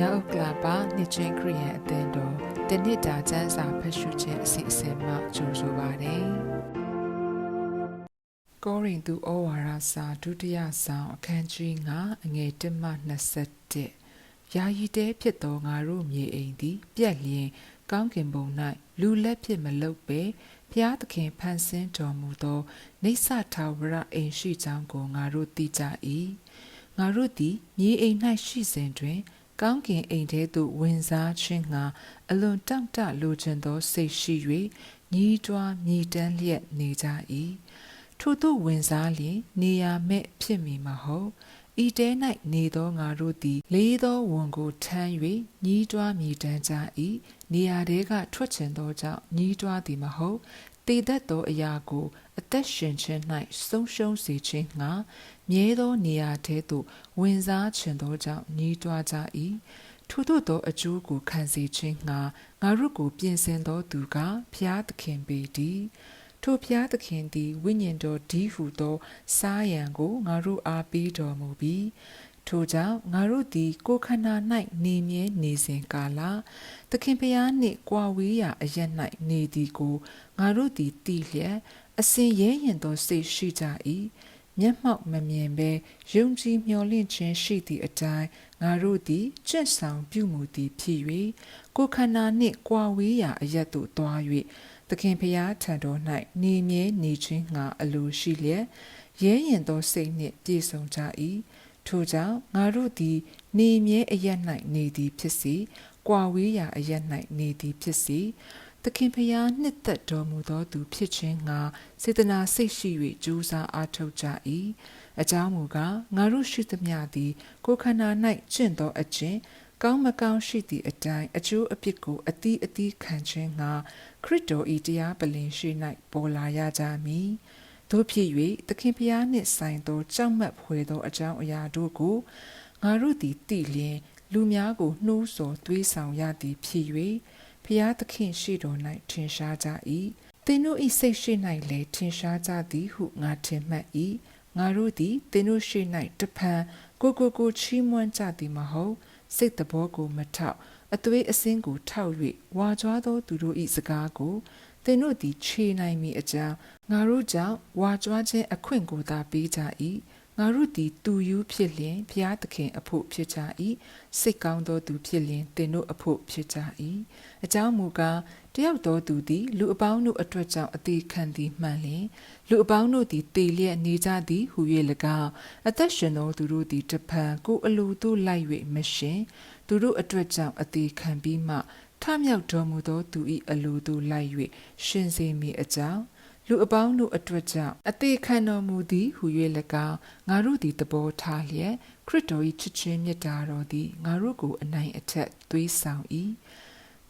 မြောက်ကလာပါနှစ်ချင်းခရီးယန်အသင်းတော်တနစ်တာကျမ်းစာဖတ်ရှုခြင်းအစီအစဉ်မှကြိုဆိုပါရစေ။ကောရိန္သုဩဝါဒစာဒုတိယဆောင်အခန်းကြီး9အငယ်1မှ21ယာယီတဲဖြစ်သောငါတို့မြေအိမ်သည် ပြက်လျင်ကောင်းကင်ဘုံ၌လူလက်ဖြစ်မလုတ်ပေဖျားသခင်ဖန်ဆင်းတော်မူသောနေဆထာဝရအိမ်ရှိကြောင်းကိုငါတို့သိကြ၏ငါတို့သည်မြေအိမ်၌ရှိစဉ်တွင် ကောင်းကင်အိမ်ထဲသို့ဝင်စားခြင်းငှာအလွန်တောင့်တလိုချင်သောစိတ်ရှိ၍ညီးတွားမြည်တမ်းလျက်နေကြ၏ထို့သို့ဝင်စားလျင်နေရာမဲ့ဖြစ်မည်မဟုတ် ဤတဲ၌နေသောငါတို့သည် လေးသောဝန်ကိုထမ်း၍ညီးတွားမြည်တမ်းကြ၏နေရာတဲကထွက်ချင်သောကြောင့်ညီးတွားသည်မဟုတ်တည်တတ်သောအရာကို အသက်ရှင်ခြင်း၌ဆုံးရှုံးစေခြင်းငှာမြဲသောနေရာထဲသို့ဝင်စားခြင်းသောကြောင့်ညီးတွားကြ၏ထို့သောသောအကျိုးကိုခံစေခြင်းငှာငါတို့ကိုပြင်ဆင်သောသူကဖျားသခင်ပေသည် ထိုဖျားသခင်သည်ဝိညာဉ်တော်ဒီဟုသောစားရန်ကိုငါတို့အားပေးတော်မူပြီးထိုကြောင့်ငါတို့သည် ကိုယ်ခန္ဓာ၌နေမြဲနေစဉ်ကာလသခင်ဖျားနှင့်ကြွာဝေးရာအရ၌နေသည်ကိုငါတို့သည်တည်လျက်အစဉ်ရဲရင်သောစိတ်ရှိကြ၏မျက်မှောက်မမြင်ဘဲယုံကြည်မျှော်လင့်ခြင်းရှိသည့်အတိုင်းငါတို့သည်ကျင့်ဆောင်ပြုမှုသည်ဖြစ်၍ကိုယ်ခန္ဓာနှင့်ကြွာဝေးရာအရသို့သွား၍ သခင်ဖျားထံတော်၌နေမြဲနေခြင်းငှာအလိုရှိလျက်ရဲရင်သောစိတ်နှင့်ပြည့်စုံကြ၏ထို့ကြောင့်ငါတို့သည် နေမြဲအရ၌နေသည်ဖြစ်စေ၊ကြွာဝေးရာအရ၌နေသည်ဖြစ်စေသခင်ဖျားနှစ်သက်တော်မူသောသူဖြစ်ခြင်းငှာစေတနာစိတ်ရှိ၍ကြိုးစားအားထုတ်ကြ၏အကြောင်းမူကားငါတို့ရှိသမျှသည် ကိုယ်ခန္ဓာ၌ကျင့်သောအကျင့် ကောင်းမကောင်းရှိသည့်အတိုင်းအကျိုးအပြစ်ကိုအတိအသီးခံခြင်းငှာခရစ်တော်၏တရားပလင်ရှိ၌ပေါ်လာရကြမည်တို့ဖြစ်၍သခင်ဖျားနှင့်ဆိုင်သောကြောက်မက်ဖွယ်သောအကြောင်းအရာတို့ကိုငါတို့သည်သိလျင် လူများကိုနှိုးဆော်သွေးဆောင်ရသည်ဖြစ်၍ဖျားသခင်ရှိတော်၌ထင်ရှားကြ၏သင်တို့၏စိတ်ရှိ၌လည်းထင်ရှားကြသည်ဟုငါထင်မှတ်၏ငါတို့သည်သင်တို့ရှိ၌တဖန်ကိုကိုကိုချီးမွမ်းကြသည်မဟုတ် စိတ်တဘောကိုမထောက်အသွေးအစင်းကိုထောက်၍ဝါကြွားသောသူတို့၏စကားကိုသင်တို့သည်ခြေနိုင်မိအကြောင်းငါတို့ကြောင့်ဝါကြွားခြင်းအခွင့်ကိုသာပေးကြ၏ငါတို့သည်သူယူဖြစ်လျင်ဘုရားသခင်အဖို့ဖြစ်ကြ၏စိတ်ကောင်းသောသူဖြစ်လျင်သင်တို့အဖို့ဖြစ်ကြ၏အကြောင်းမူကား တယောက်သောသူသည် လူအပေါင်းတို့အတွက်ကြောင့်အသေးခံသည်မှန်လျင်လူအပေါင်းတို့သည်တေလျက်နေကြသည်ဟု၍၎င်းအသက်ရှင်သောသူတို့သည်တဖန်ကိုအလိုသို့လိုက်၍မရှင်သူတို့အတွက်ကြောင့်အသေးခံပြီးမှထမြောက်တော်မူသောသူ၏အလိုသို့လိုက်၍ရှင်စေမိအကြောင်းလူအပေါင်းတို့အတွက်ကြောင့်အသေးခံတော်မူသည်ဟု၍၎င်းငါတို့သည်သဘောထားလျက်ခရစ်တော်၏ချစ်ခြင်းမြတ်တာတော်သည်ငါတို့ကိုအနိုင်အထက်သွေးဆောင်၏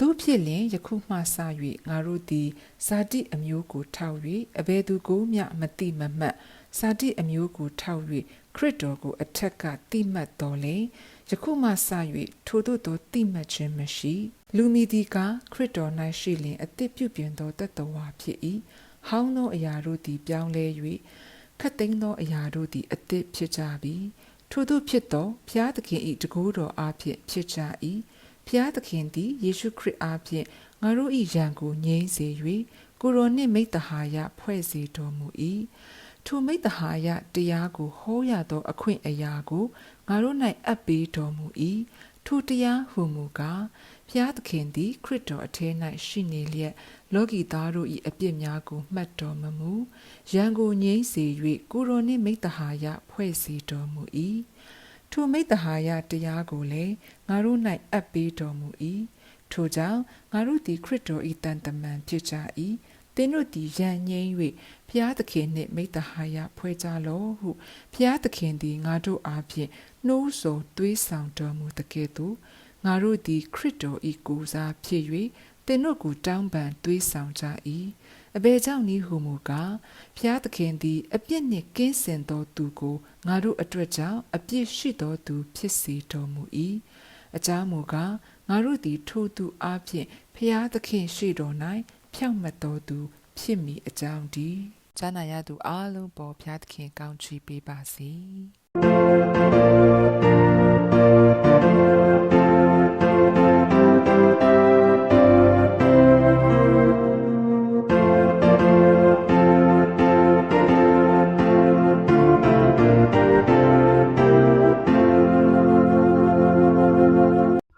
တို့ဖြစ်လျင်ယခုမှစ၍ငါတို့သည်ဇာတိအမျိုးကိုထောက်၍အဘယ်သူကိုမျှမတိမမှတ်ဇာတိအမျိုးကိုထောက်၍ခရစ်တော်ကိုအထက်ကတိမှတ်တော်လေယခုမှစ၍ထိုတို့သောတိမှတ်ခြင်းမရှိလူမီဒီကခရစ်တော်၌ရှိလျင်အသစ်ပြုပြင်သောတတ္တဝါဖြစ်၏ဟောင်းသောအရာတို့သည်ပြောင်းလဲ၍ခတ်သိမ်းသောအရာတို့သည်အသစ်ဖြစ်ကြပြီထို့သောဖြစ်သောဘုရားသခင်၏တကူတော်အားဖြင့်ဖြစ်ကြ၏ ဘုရားသခင်သည်ယေရှုခရစ်အားဖြင့်ငါတို့၏ယံကိုငြိမ်းစေ၍ကိုရောနှင့်မိတ္တဟာယဖွဲ့စေတော်မူ၏ထိုမိတ္တဟာယတရားကိုဟောရသောအခွင့်အရာကိုငါတို့၌အပ်ပေးတော်မူ၏ထိုတရားဟုမူကားဖျားသခင်သည်ခရစ်တော်အထဲ၌ရှိနေလျက်လောကီသားတို့၏အပြစ်များကိုမှတ်တော်မမူရန်ကိုငြိမ့်စေ၍ကိုရိုနှင့်မိတ္တဟာယဖွဲ့စည်းတော်မူ၏ ထိုမိတ္တဟာယတရားကိုလည်းငါတို့၌အပ်ပေးတော်မူ၏ထိုကြောင့်ငါတို့သည်ခရစ်တော်၏တန်တမန်ဖြစ်ကြ၏သင်တို့သည်ယံငိမ့်၍ဖျားသခင်နှင့်မိတ္တဟာယဖွဲ့ကြလော့ဟုဖျားသခင်သည်ငါတို့အားဖြင့်နှိုးဆော်သွေးဆောင်တော်မူတကဲ့သို့ ငါတို့သည် ခရစ်တော်၏ကိုးစားဖြစ်၍သင်တို့ကိုတောင်းပန်သွေးဆောင်ကြ၏အဘယ်ကြောင့်နည်းဟုမူကားဖျားသခင်သည် အပြစ်နှင့်ကင်းစင်သောသူကိုငါတို့အတွက်ကြောင့်အပြစ်ရှိသောသူဖြစ်စေတော်မူ၏အကြောင်းမူကားငါတို့သည်ထိုသူအားဖြင့်ဖျားသခင်ရှိတော်၌ဖြောင့်မတ်တော်သူ ဖြစ်မိအကြောင်းဒီဈာနာရသူအလုံးပေါ်ဖျားသခင်ကောင်းချီးပေးပါစေ။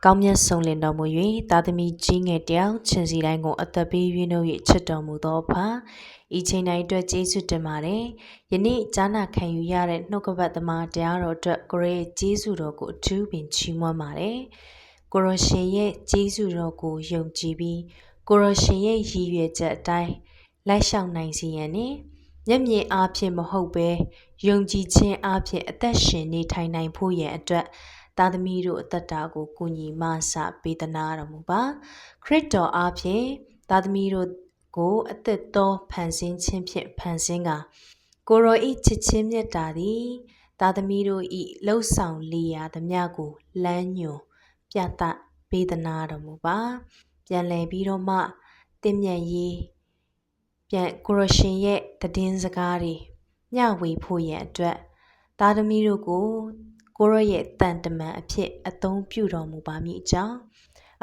ကောင်းမြတ်ဆုံးလင်တော်မူ၍သာသမီကြီးငယ်တယောက်ချင်းစီတိုင်းကိုအသက်ပေးရွေးနှုတ်၍ချစ်တော်မူသောဖာဤချိန်တိုင်းအတွက်ကျေးဇူးတင်ပါတယ်ယနေ့ကြားနာခံယူရတဲ့နှုတ်ကပတ်သမားတရားတော်အတွက်ကိုရဲကျေးဇူးတော်ကိုအထူးပင်ချီးမွမ်းပါတယ်ကိုရရှင်ရဲ့ကျေးဇူးတော်ကိုယုံကြည်ပြီးကိုရရှင်ရဲ့ရည်ရွယ်ချက်အတိုင်းလိုက်လျှောက်နိုင်စီရန်နဲ့မျက်မြင်အားဖြင့်မဟုတ်ဘဲယုံကြည်ခြင်းအားဖြင့်အသက်ရှင်နေထိုင်နိုင်ဖို့ရန်အတွက် သားသမီးတို့အသက်တာကိုကုညီမဆပေးသနာတော်မူပါခရစ်တော်အားဖြင့်သားသမီးတို့ကိုအသက်တော်ဖန်ဆင်းခြင်းဖြင့်ဖန်ဆင်းကာကိုရောဤချစ်ချင်းမြတ်တာသည်သားသမီးတို့ဤလှုပ်ဆောင်လျာသမျှကိုလမ်းညွန်ပြသပေးသနာတော်မူပါပြန်လည်ပြီးတော့မှတင့်မြတ်ရေးပြန်ကိုရရှင်ရဲ့တည်င်းစကားတွေမျှဝေဖို့ရန်အတွက် သားသမီးတို့ကို ကိုရရဲ့တန်တမန်အဖြစ်အသုံးပြုတော်မူပါမည်အကြောင်း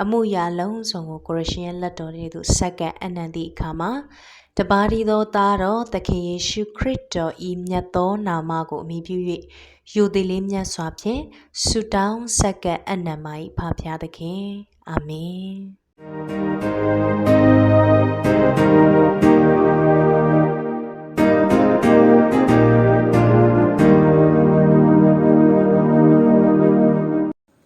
အမှုရာလုံးစုံကိုကိုရရှင်ရဲ့လက်တော်ထဲသို့ဆက်ကပ်အနံ့သည့်အခါမှာတပါးဒီသောသားတော်သခင်ယေရှုခရစ်တော်ဤမြတ်သောနာမကိုအမိပြု၍ယူသည်လေးမြတ်စွာဖြင့်ဆုတောင်းဆက်ကပ်အနံ့ပါ၏ဖဖျားသခင်အာမင်